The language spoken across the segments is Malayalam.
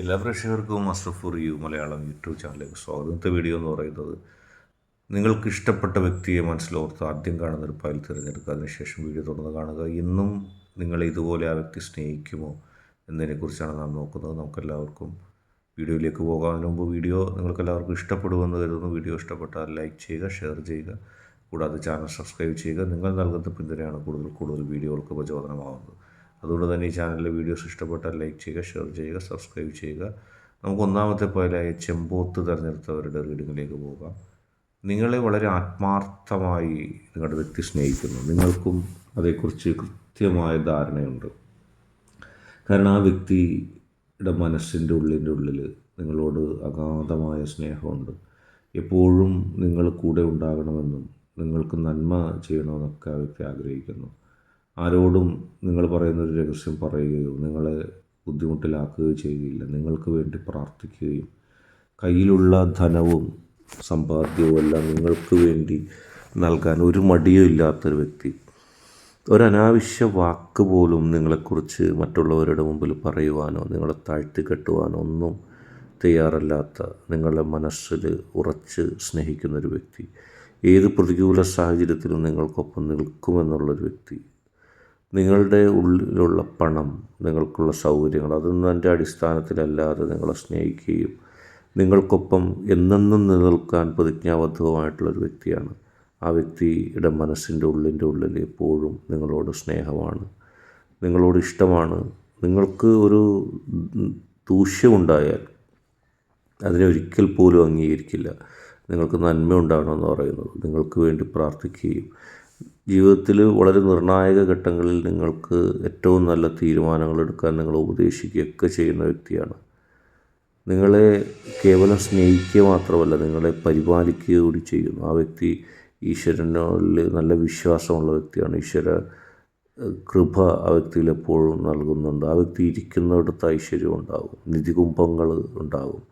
എല്ലാ പ്രേക്ഷകർക്കും അസ്രഫ് റിയു മലയാളം യൂട്യൂബ് ചാനലിലേക്ക് സ്വാഗതം. വീഡിയോ എന്ന് പറയുന്നത് നിങ്ങൾക്ക് ഇഷ്ടപ്പെട്ട വ്യക്തിയെ മനസ്സിലോർത്ത് ആദ്യം കാണുന്ന ഒരു ഫയൽ തിരഞ്ഞെടുക്കുക. അതിനുശേഷം വീഡിയോ തുടർന്ന് കാണുക. ഇന്നും നിങ്ങൾ ഇതുപോലെ ആ വ്യക്തി സ്നേഹിക്കുമോ എന്നതിനെക്കുറിച്ചാണ് നാം നോക്കുന്നത്. നമുക്കെല്ലാവർക്കും വീഡിയോയിലേക്ക് പോകാതിന് മുമ്പ് വീഡിയോ നിങ്ങൾക്കെല്ലാവർക്കും ഇഷ്ടപ്പെടുമെന്ന് കരുതുന്നു. വീഡിയോ ഇഷ്ടപ്പെട്ടാൽ ലൈക്ക് ചെയ്യുക ഷെയർ ചെയ്യുക. കൂടാതെ ചാനൽ സബ്സ്ക്രൈബ് ചെയ്യുക. നിങ്ങൾ നൽകുന്ന പിന്തുണയാണ് കൂടുതൽ കൂടുതൽ വീഡിയോകൾക്ക് പ്രചോദനമാകുന്നത്. അതുകൊണ്ട് തന്നെ ഈ ചാനലിലെ വീഡിയോസ് ഇഷ്ടപ്പെട്ടാൽ ലൈക്ക് ചെയ്യുക ഷെയർ ചെയ്യുക സബ്സ്ക്രൈബ് ചെയ്യുക. നമുക്ക് ഒന്നാമത്തെ പോയാലായ ചെമ്പോത്ത് തിരഞ്ഞെടുത്തവരുടെ റീഡിങ്ങിലേക്ക് പോകാം. നിങ്ങളെ വളരെ ആത്മാർത്ഥമായി നിങ്ങളുടെ വ്യക്തി സ്നേഹിക്കുന്നു. നിങ്ങൾക്കും അതേക്കുറിച്ച് കൃത്യമായ ധാരണയുണ്ട്. കാരണം ആ വ്യക്തിയുടെ മനസ്സിന്റെ ഉള്ളിന്റെ ഉള്ളിൽ നിങ്ങളോട് അഗാധമായ സ്നേഹമുണ്ട്. എപ്പോഴും നിങ്ങൾ കൂടെ ഉണ്ടാകണമെന്നും നിങ്ങൾക്ക് നന്മ ചെയ്യണമെന്നൊക്കെ ആ വ്യക്തി ആഗ്രഹിക്കുന്നു. ആരോടും നിങ്ങൾ പറയുന്നൊരു രഹസ്യം പറയുകയോ നിങ്ങളെ ബുദ്ധിമുട്ടിലാക്കുകയോ ചെയ്യുകയില്ല. നിങ്ങൾക്ക് വേണ്ടി പ്രാർത്ഥിക്കുകയും കയ്യിലുള്ള ധനവും സമ്പാദ്യവും എല്ലാം നിങ്ങൾക്ക് വേണ്ടി നൽകാൻ ഒരു മടിയും ഇല്ലാത്തൊരു വ്യക്തി ഒരനാവശ്യ വാക്ക് പോലും നിങ്ങളെക്കുറിച്ച് മറ്റുള്ളവരുടെ മുമ്പിൽ പറയുവാനോ നിങ്ങളെ താഴ്ത്തി കെട്ടുവാനോ ഒന്നും തയ്യാറല്ലാത്ത നിങ്ങളുടെ മനസ്സിൽ ഉറച്ച് സ്നേഹിക്കുന്നൊരു വ്യക്തി ഏത് പ്രതികൂല സാഹചര്യത്തിലും നിങ്ങൾക്കൊപ്പം നിൽക്കുമെന്നുള്ളൊരു വ്യക്തി നിങ്ങളുടെ ഉള്ളിലുള്ള പണം നിങ്ങൾക്കുള്ള സൗകര്യങ്ങൾ അതൊന്നും എന്റെ അടിസ്ഥാനത്തിലല്ലാതെ നിങ്ങളെ സ്നേഹിക്കുകയും നിങ്ങൾക്കൊപ്പം എന്നെന്നും നിലനിൽക്കാൻ പ്രതിജ്ഞാബദ്ധവുമായിട്ടുള്ളൊരു വ്യക്തിയാണ്. ആ വ്യക്തിയുടെ മനസ്സിന്റെ ഉള്ളിന്റെ ഉള്ളിൽ എപ്പോഴും നിങ്ങളോട് സ്നേഹമാണ്. നിങ്ങളോട് ഇഷ്ടമാണ്. നിങ്ങൾക്ക് ഒരു ദൂഷ്യമുണ്ടായാൽ അതിനെ ഒരിക്കൽ പോലും അംഗീകരിക്കില്ല. നിങ്ങൾക്ക് നന്മ ഉണ്ടാകണമെന്ന് പറയുന്നത്. നിങ്ങൾക്ക് വേണ്ടി പ്രാർത്ഥിക്കുകയും ജീവിതത്തിൽ വളരെ നിർണായക ഘട്ടങ്ങളിൽ നിങ്ങൾക്ക് ഏറ്റവും നല്ല തീരുമാനങ്ങൾ എടുക്കാൻ നിങ്ങൾ ഉപദേശിക്കുകയൊക്കെ ചെയ്യുന്ന വ്യക്തിയാണ്. നിങ്ങളെ കേവലം സ്നേഹിക്കുക മാത്രമല്ല നിങ്ങളെ പരിപാലിക്കുക കൂടി ചെയ്യുന്നു. ആ വ്യക്തി ഈശ്വരനിൽ നല്ല വിശ്വാസമുള്ള വ്യക്തിയാണ്. ഈശ്വര കൃപ ആ വ്യക്തിയിൽ എപ്പോഴും നൽകുന്നുണ്ട്. ആ വ്യക്തി ഇരിക്കുന്നിടത്ത് ഐശ്വര്യം ഉണ്ടാകും. നിധികുംഭങ്ങൾ ഉണ്ടാകും.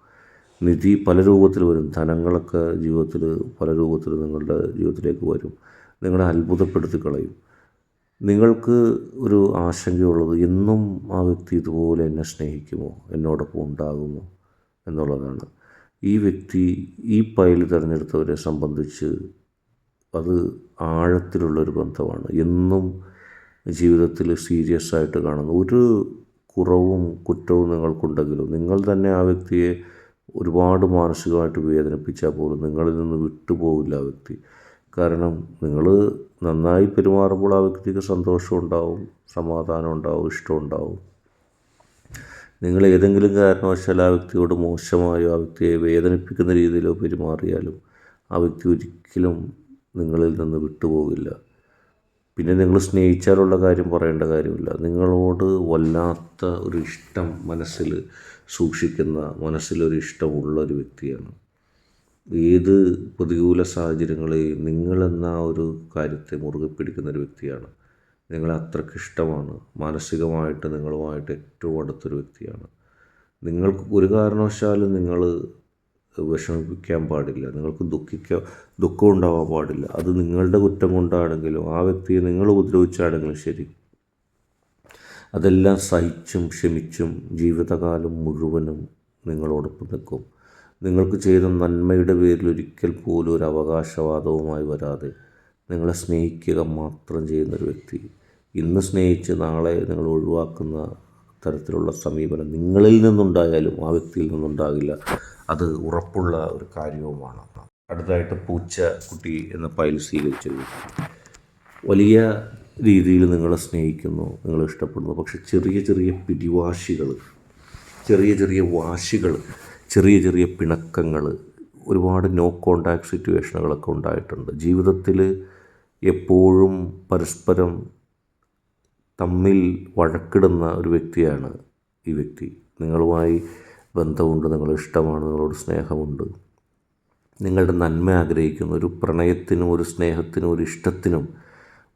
നിധി പല രൂപത്തിൽ വരും. ധനങ്ങളൊക്കെ ജീവിതത്തിൽ പല രൂപത്തിൽ നിങ്ങളുടെ ജീവിതത്തിലേക്ക് വരും. നിങ്ങളെ അത്ഭുതപ്പെടുത്തി കളയും നിങ്ങൾക്ക് ഒരു ആശങ്കയുള്ളത് എന്നും ആ വ്യക്തി ഇതുപോലെ എന്നെ സ്നേഹിക്കുമോ? എന്നോടൊപ്പം ഉണ്ടാകുമോ? എന്നുള്ളതാണ്. ഈ വ്യക്തി ഈ പൈൽ തിരഞ്ഞെടുത്തവരെ സംബന്ധിച്ച് അത് ആഴത്തിലുള്ളൊരു ബന്ധമാണ്. എന്നും ജീവിതത്തിൽ സീരിയസ് ആയിട്ട് കാണുന്നു ഒരു കുറവും കുറ്റവും നിങ്ങൾക്കുണ്ടെങ്കിലും നിങ്ങൾ തന്നെ ആ വ്യക്തിയെ ഒരുപാട് മാനസികമായിട്ട് വേദനിപ്പിച്ചാൽ പോലും നിങ്ങളിൽ നിന്ന് വിട്ടുപോകില്ല ആ വ്യക്തി. കാരണം നിങ്ങൾ നന്നായി പെരുമാറുമ്പോൾ ആ വ്യക്തിക്ക് സന്തോഷം ഉണ്ടാവും സമാധാനം ഉണ്ടാവും ഇഷ്ടം ഉണ്ടാവും. നിങ്ങൾ ഏതെങ്കിലും കാരണവശാൽ ആ വ്യക്തിയോട് മോശമായോ ആ വ്യക്തിയെ വേദനിപ്പിക്കുന്ന രീതിയിലോ പെരുമാറിയാലും ആ വ്യക്തി ഒരിക്കലും നിങ്ങളിൽ നിന്ന് വിട്ടുപോകില്ല. പിന്നെ നിങ്ങൾ സ്നേഹിച്ചാലുള്ള കാര്യം പറയേണ്ട കാര്യമില്ല. നിങ്ങളോട് വല്ലാത്ത ഒരു ഇഷ്ടം മനസ്സിൽ സൂക്ഷിക്കുന്ന മനസ്സിലൊരു ഇഷ്ടമുള്ള ഒരു വ്യക്തിയാണ്. ഏത് പ്രതികൂല സാഹചര്യങ്ങളെയും നിങ്ങളെന്ന ഒരു കാര്യത്തെ മുറുകെ പിടിക്കുന്ന ഒരു വ്യക്തിയാണ്. നിങ്ങളെ അത്രയ്ക്ക് ഇഷ്ടമാണ്. മാനസികമായിട്ട് നിങ്ങളുമായിട്ട് ഏറ്റവും അടുത്തൊരു വ്യക്തിയാണ്. നിങ്ങൾക്ക് ഒരു കാരണവശാലും നിങ്ങൾ വിഷമിപ്പിക്കാൻ പാടില്ല. നിങ്ങൾക്ക് ദുഃഖിക്കാൻ ദുഃഖം ഉണ്ടാവാൻ പാടില്ല. അത് നിങ്ങളുടെ കുറ്റം കൊണ്ടാണെങ്കിലും ആ വ്യക്തിയെ നിങ്ങൾ ഉപദ്രവിച്ചാണെങ്കിലും ശരി. അതെല്ലാം സഹിച്ചും ക്ഷമിച്ചും ജീവിതകാലം മുഴുവനും നിങ്ങളോടൊപ്പം നിൽക്കും. നിങ്ങൾക്ക് ചെയ്ത നന്മയുടെ പേരിൽ ഒരിക്കൽ പോലും ഒരു അവകാശവാദവുമായി വരാതെ നിങ്ങളെ സ്നേഹിക്കുക മാത്രം ചെയ്യുന്നൊരു വ്യക്തി. ഇന്ന് സ്നേഹിച്ച് നാളെ നിങ്ങൾ ഒഴിവാക്കുന്ന തരത്തിലുള്ള സമീപനം നിങ്ങളിൽ നിന്നുണ്ടായാലും ആ വ്യക്തിയിൽ നിന്നുണ്ടാകില്ല. അത് ഉറപ്പുള്ള ഒരു കാര്യവുമാണ്. അടുത്തായിട്ട് പൂച്ച കുട്ടി എന്ന ഫയൽ സ്വീകരിച്ചൊരു വ്യക്തി വലിയ രീതിയിൽ നിങ്ങളെ സ്നേഹിക്കുന്നു നിങ്ങളെ ഇഷ്ടപ്പെടുന്നു. പക്ഷെ ചെറിയ ചെറിയ പിടിവാശികൾ ചെറിയ ചെറിയ വാശികൾ ചെറിയ ചെറിയ പിണക്കങ്ങൾ ഒരുപാട് നോ കോണ്ടാക്ട് സിറ്റുവേഷനുകളൊക്കെ ഉണ്ടായിട്ടുണ്ട്. ജീവിതത്തിൽ എപ്പോഴും പരസ്പരം തമ്മിൽ വഴക്കിടുന്ന ഒരു വ്യക്തിയാണ് ഈ വ്യക്തി. നിങ്ങളുമായി ബന്ധമുണ്ട് നിങ്ങളെ ഇഷ്ടമാണ് നിങ്ങളോട് സ്നേഹമുണ്ട്. നിങ്ങളുടെ നന്മ ആഗ്രഹിക്കുന്ന ഒരു പ്രണയത്തിനും ഒരു സ്നേഹത്തിനും ഒരു ഇഷ്ടത്തിനും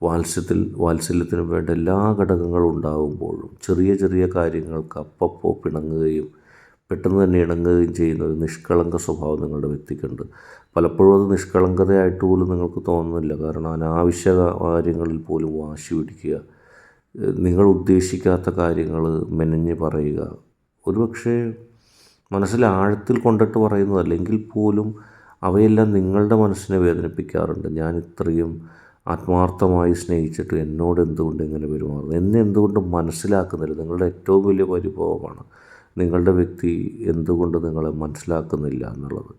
വാത്സ്യത്തിൽ വാത്സല്യത്തിനും വേണ്ട എല്ലാ ഘടകങ്ങളും ഉണ്ടാകുമ്പോഴും ചെറിയ ചെറിയ കാര്യങ്ങൾക്ക് അപ്പപ്പോൾ പിണങ്ങുകയും പെട്ടെന്ന് തന്നെ ഇണങ്ങുകയും ചെയ്യുന്ന ഒരു നിഷ്കളങ്ക സ്വഭാവം നിങ്ങളുടെ വ്യക്തിക്കുണ്ട്. പലപ്പോഴും അത് നിഷ്കളങ്കതയായിട്ട് പോലും നിങ്ങൾക്ക് തോന്നുന്നില്ല. കാരണം അനാവശ്യ കാര്യങ്ങളിൽ പോലും വാശി പിടിക്കുക നിങ്ങൾ ഉദ്ദേശിക്കാത്ത കാര്യങ്ങൾ മെനഞ്ഞ് പറയുക. ഒരുപക്ഷെ മനസ്സിൽ ആഴത്തിൽ കൊണ്ടിട്ട് പറയുന്നതല്ലെങ്കിൽ പോലും അവയെല്ലാം നിങ്ങളുടെ മനസ്സിനെ വേദനിപ്പിക്കാറുണ്ട്. ഞാൻ ഇത്രയും ആത്മാർത്ഥമായി സ്നേഹിച്ചിട്ട് എന്നോട് എന്തുകൊണ്ട് ഇങ്ങനെ പെരുമാറുന്നു എന്നെ എന്തുകൊണ്ട് മനസ്സിലാക്കുന്നില്ല? നിങ്ങളുടെ ഏറ്റവും വലിയ പരിഭവമാണ് നിങ്ങളുടെ വ്യക്തി എന്തുകൊണ്ട് നിങ്ങളെ മനസ്സിലാക്കുന്നില്ല എന്നുള്ളത്.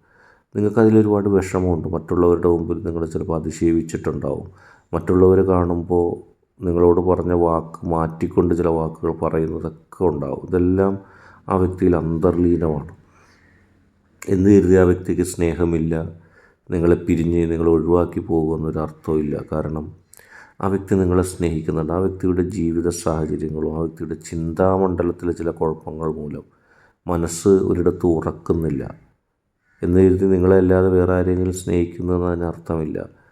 നിങ്ങൾക്കതിലൊരുപാട് വിഷമമുണ്ട്. മറ്റുള്ളവരുടെ മുമ്പിൽ നിങ്ങൾ ചിലപ്പോൾ അതിശയിച്ചിട്ടുണ്ടാവും. മറ്റുള്ളവരെ കാണുമ്പോൾ നിങ്ങളോട് പറഞ്ഞ വാക്ക് മാറ്റിക്കൊണ്ട് ചില വാക്കുകൾ പറയുന്നതൊക്കെ ഉണ്ടാവും. ഇതെല്ലാം ആ വ്യക്തിയിൽ അന്തർലീനമാണ്. എന്ന് കരുതി ആ വ്യക്തിക്ക് സ്നേഹമില്ല. നിങ്ങളെ പിരിഞ്ഞ് നിങ്ങളെ ഒഴിവാക്കി പോകുമെന്നൊരു അർത്ഥമില്ല കാരണം ആ വ്യക്തി നിങ്ങളെ സ്നേഹിക്കുന്നുണ്ട്. ആ വ്യക്തിയുടെ ജീവിത സാഹചര്യങ്ങളും ആ വ്യക്തിയുടെ ചിന്താമണ്ഡലത്തിലെ ചില കുഴപ്പങ്ങൾ മൂലം മനസ്സ് ഒരിടത്ത് ഉറക്കുന്നില്ല. എന്ന് കരുതി നിങ്ങളെ അല്ലാതെ വേറെ ആരെങ്കിലും സ്നേഹിക്കുന്നതിന് അർത്ഥമില്ല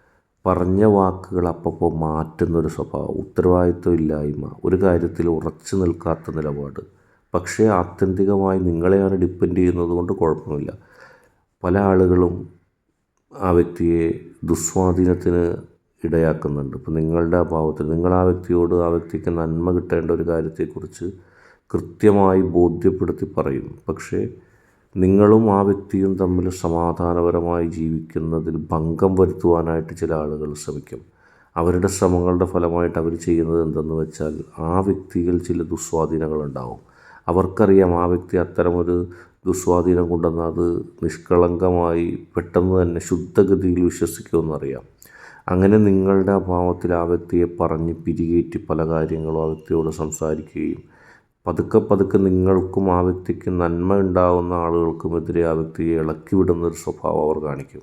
പറഞ്ഞ വാക്കുകൾ അപ്പപ്പോൾ മാറ്റുന്നൊരു സ്വഭാവം ഉത്തരവാദിത്വം ഇല്ലായ്മ ഒരു കാര്യത്തിൽ ഉറച്ചു നിൽക്കാത്ത നിലപാട്. പക്ഷേ ആത്യന്തികമായി നിങ്ങളെയാണ് ഡിപ്പെൻഡ് ചെയ്യുന്നത് കൊണ്ട് കുഴപ്പമില്ല പല ആളുകളും ആ വ്യക്തിയെ ദുസ്വാധീനത്തിന് ഇടയാക്കുന്നുണ്ട്. ഇപ്പം നിങ്ങളുടെ അഭാവത്തിൽ നിങ്ങൾ ആ വ്യക്തിയോട് ആ വ്യക്തിക്ക് നന്മ കിട്ടേണ്ട ഒരു കാര്യത്തെക്കുറിച്ച് കൃത്യമായി ബോധ്യപ്പെടുത്തി പറയും. പക്ഷേ നിങ്ങളും ആ വ്യക്തിയും തമ്മിൽ സമാധാനപരമായി ജീവിക്കുന്നതിൽ ഭംഗം വരുത്തുവാനായിട്ട് ചില ആളുകൾ ശ്രമിക്കും. അവരുടെ ശ്രമങ്ങളുടെ ഫലമായിട്ട് അവർ ചെയ്യുന്നത് എന്തെന്ന് വെച്ചാൽ ആ വ്യക്തിയിൽ ചില ദുസ്വാധീനങ്ങളുണ്ടാവും അവർക്കറിയാം ആ വ്യക്തി അത്തരമൊരു ദുസ്വാധീനം കൊണ്ടുവന്ന് അത് നിഷ്കളങ്കമായി പെട്ടെന്ന് തന്നെ ശുദ്ധഗതിയിൽ വിശ്വസിക്കുമെന്നറിയാം അങ്ങനെ നിങ്ങളുടെ അഭാവത്തിൽ ആ വ്യക്തിയെ പറഞ്ഞ് പിരികേറ്റി പല കാര്യങ്ങളും ആ വ്യക്തിയോട് സംസാരിക്കുകയും പതുക്കെ പതുക്കെ നിങ്ങൾക്കും ആ വ്യക്തിക്ക് നന്മ ഉണ്ടാകുന്ന ആളുകൾക്കുമെതിരെ ആ വ്യക്തിയെ ഇളക്കി വിടുന്നൊരു സ്വഭാവം അവർ കാണിക്കും.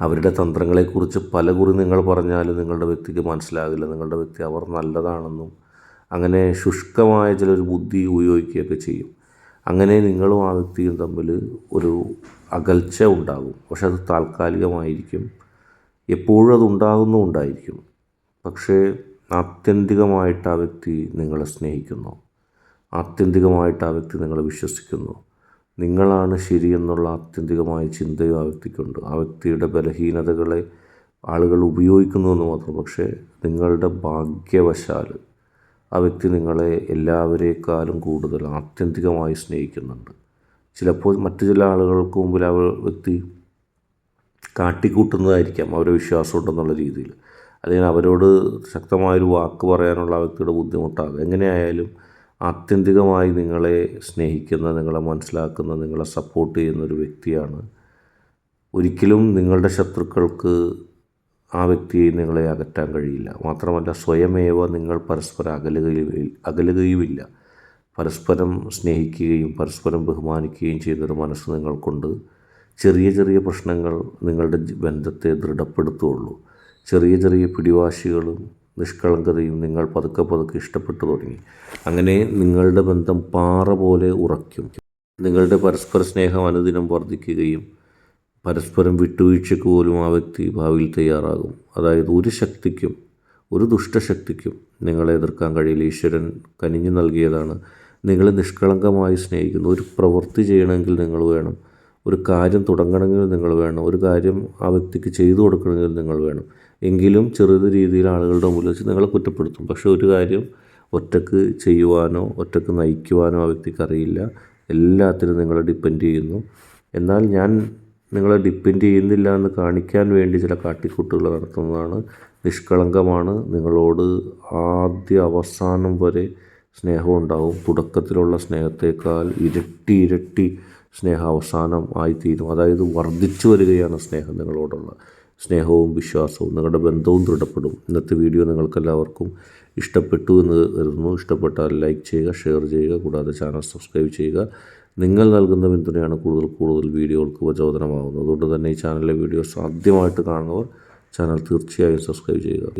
അവരുടെ തന്ത്രങ്ങളെക്കുറിച്ച് പലകുറി നിങ്ങൾ പറഞ്ഞാലും നിങ്ങളുടെ വ്യക്തിക്ക് മനസ്സിലാകില്ല. നിങ്ങളുടെ വ്യക്തി അവർ നല്ലതാണെന്നും അങ്ങനെ ശുഷ്കമായ ചിലർ ബുദ്ധി ഉപയോഗിക്കുകയൊക്കെ ചെയ്യും. അങ്ങനെ നിങ്ങളും ആ വ്യക്തിയും തമ്മിൽ ഒരു അകൽച്ച ഉണ്ടാകും. പക്ഷെ അത് താൽക്കാലികമായിരിക്കും. എപ്പോഴും അത് ഉണ്ടാകുന്നുമുണ്ടായിരിക്കും പക്ഷേ ആത്യന്തികമായിട്ട് ആ വ്യക്തി നിങ്ങളെ സ്നേഹിക്കുന്നു. ആത്യന്തികമായിട്ട് ആ വ്യക്തി നിങ്ങളെ വിശ്വസിക്കുന്നു. നിങ്ങളാണ് ശരിയെന്നുള്ള ആത്യന്തികമായ ചിന്തയും ആ വ്യക്തിക്കുണ്ട്. ആ വ്യക്തിയുടെ ബലഹീനതകളെ ആളുകൾ ഉപയോഗിക്കുന്നു എന്ന് മാത്രം പക്ഷേ നിങ്ങളുടെ ഭാഗ്യവശാൽ ആ വ്യക്തി നിങ്ങളെ എല്ലാവരേക്കാളും കൂടുതൽ ആത്യന്തികമായി സ്നേഹിക്കുന്നുണ്ട്. ചിലപ്പോൾ മറ്റു ചില ആളുകൾക്ക് മുമ്പിൽ ആ വ്യക്തി കാട്ടിക്കൂട്ടുന്നതായിരിക്കാം അവരെ വിശ്വാസമുണ്ടെന്നുള്ള രീതിയിൽ. അല്ലെങ്കിൽ അവരോട് ശക്തമായൊരു വാക്ക് പറയാനുള്ള ആ വ്യക്തിയുടെ ബുദ്ധിമുട്ടാകും. എങ്ങനെയായാലും ആത്യന്തികമായി നിങ്ങളെ സ്നേഹിക്കുന്ന നിങ്ങളെ മനസ്സിലാക്കുന്ന നിങ്ങളെ സപ്പോർട്ട് ചെയ്യുന്ന ഒരു വ്യക്തിയാണ്. ഒരിക്കലും നിങ്ങളുടെ ശത്രുക്കൾക്ക് ആ വ്യക്തിയെ നിങ്ങളെ അകറ്റാൻ കഴിയില്ല. മാത്രമല്ല സ്വയമേവ നിങ്ങൾ പരസ്പരം അകലുകയും അകലുകയുമില്ല. പരസ്പരം സ്നേഹിക്കുകയും പരസ്പരം ബഹുമാനിക്കുകയും ചെയ്യുന്നൊരു മനസ്സ് നിങ്ങൾക്കുണ്ട്. ചെറിയ ചെറിയ പ്രശ്നങ്ങൾ നിങ്ങളുടെ ബന്ധത്തെ ദൃഢപ്പെടുത്തുകയുള്ളൂ. ചെറിയ ചെറിയ പിടിവാശികളും നിഷ്കളങ്കതയും നിങ്ങൾ പതുക്കെ പതുക്കെ ഇഷ്ടപ്പെട്ടു തുടങ്ങി. അങ്ങനെ നിങ്ങളുടെ ബന്ധം പാറ പോലെ ഉറയ്ക്കും. നിങ്ങളുടെ പരസ്പര സ്നേഹം അനുദിനം വർദ്ധിക്കുകയും പരസ്പരം വിട്ടുവീഴ്ചയ്ക്ക് പോലും ആ വ്യക്തി ഭാവിയിൽ തയ്യാറാകും. അതായത് ഒരു ശക്തിക്കും ഒരു ദുഷ്ടശക്തിക്കും നിങ്ങളെ എതിർക്കാൻ കഴിയില്ല. ഈശ്വരൻ കനിഞ്ഞു നൽകിയതാണ്. നിങ്ങളെ നിഷ്കളങ്കമായി സ്നേഹിക്കുന്നു. ഒരു പ്രവൃത്തി ചെയ്യണമെങ്കിൽ നിങ്ങൾ വേണം. ഒരു കാര്യം തുടങ്ങണമെങ്കിൽ നിങ്ങൾ വേണം. ഒരു കാര്യം ആ വ്യക്തിക്ക് ചെയ്തു കൊടുക്കണമെങ്കിൽ നിങ്ങൾ വേണം. എങ്കിലും ചെറിയ രീതിയിൽ ആളുകളുടെ മുമ്പിൽ വെച്ച് നിങ്ങളെ കുറ്റപ്പെടുത്തും. പക്ഷേ ഒരു കാര്യം ഒറ്റയ്ക്ക് ചെയ്യുവാനോ ഒറ്റയ്ക്ക് നയിക്കുവാനോ ആ വ്യക്തിക്ക് അറിയില്ല. എല്ലാത്തിനും നിങ്ങളെ ഡിപ്പെൻഡ് ചെയ്യുന്നു. എന്നാൽ ഞാൻ നിങ്ങളെ ഡിപ്പെൻഡ് ചെയ്യുന്നില്ല എന്ന് കാണിക്കാൻ വേണ്ടി ചില കാട്ടിക്കൂട്ടുകൾ നടത്തുന്നതാണ്. നിഷ്കളങ്കമാണ്. നിങ്ങളോട് ആദ്യ അവസാനം വരെ സ്നേഹം ഉണ്ടാവും. തുടക്കത്തിലുള്ള സ്നേഹത്തേക്കാൾ ഇരട്ടി ഇരട്ടി സ്നേഹം അവസാനം ആയിത്തീരും. അതായത് വർദ്ധിച്ചു വരികയാണ് സ്നേഹം നിങ്ങളോടുള്ള. സ്നേഹവും വിശ്വാസവും നിങ്ങളുടെ ബന്ധവും ദൃഢപ്പെടും. ഇന്നത്തെ വീഡിയോ നിങ്ങൾക്കെല്ലാവർക്കും ഇഷ്ടപ്പെട്ടു എന്ന് കരുതുന്നു. ഇഷ്ടപ്പെട്ടാൽ ലൈക്ക് ചെയ്യുക ഷെയർ ചെയ്യുക കൂടാതെ ചാനൽ സബ്സ്ക്രൈബ് ചെയ്യുക. നിങ്ങൾ നൽകുന്ന പിന്തുണയാണ് കൂടുതൽ കൂടുതൽ വീഡിയോകൾക്ക് പ്രചോദനമാകുന്നത്. അതുകൊണ്ട് തന്നെ ഈ ചാനലിലെ വീഡിയോസ് ആദ്യമായിട്ട് കാണുന്നവർ ചാനൽ തീർച്ചയായും സബ്സ്ക്രൈബ് ചെയ്യുക.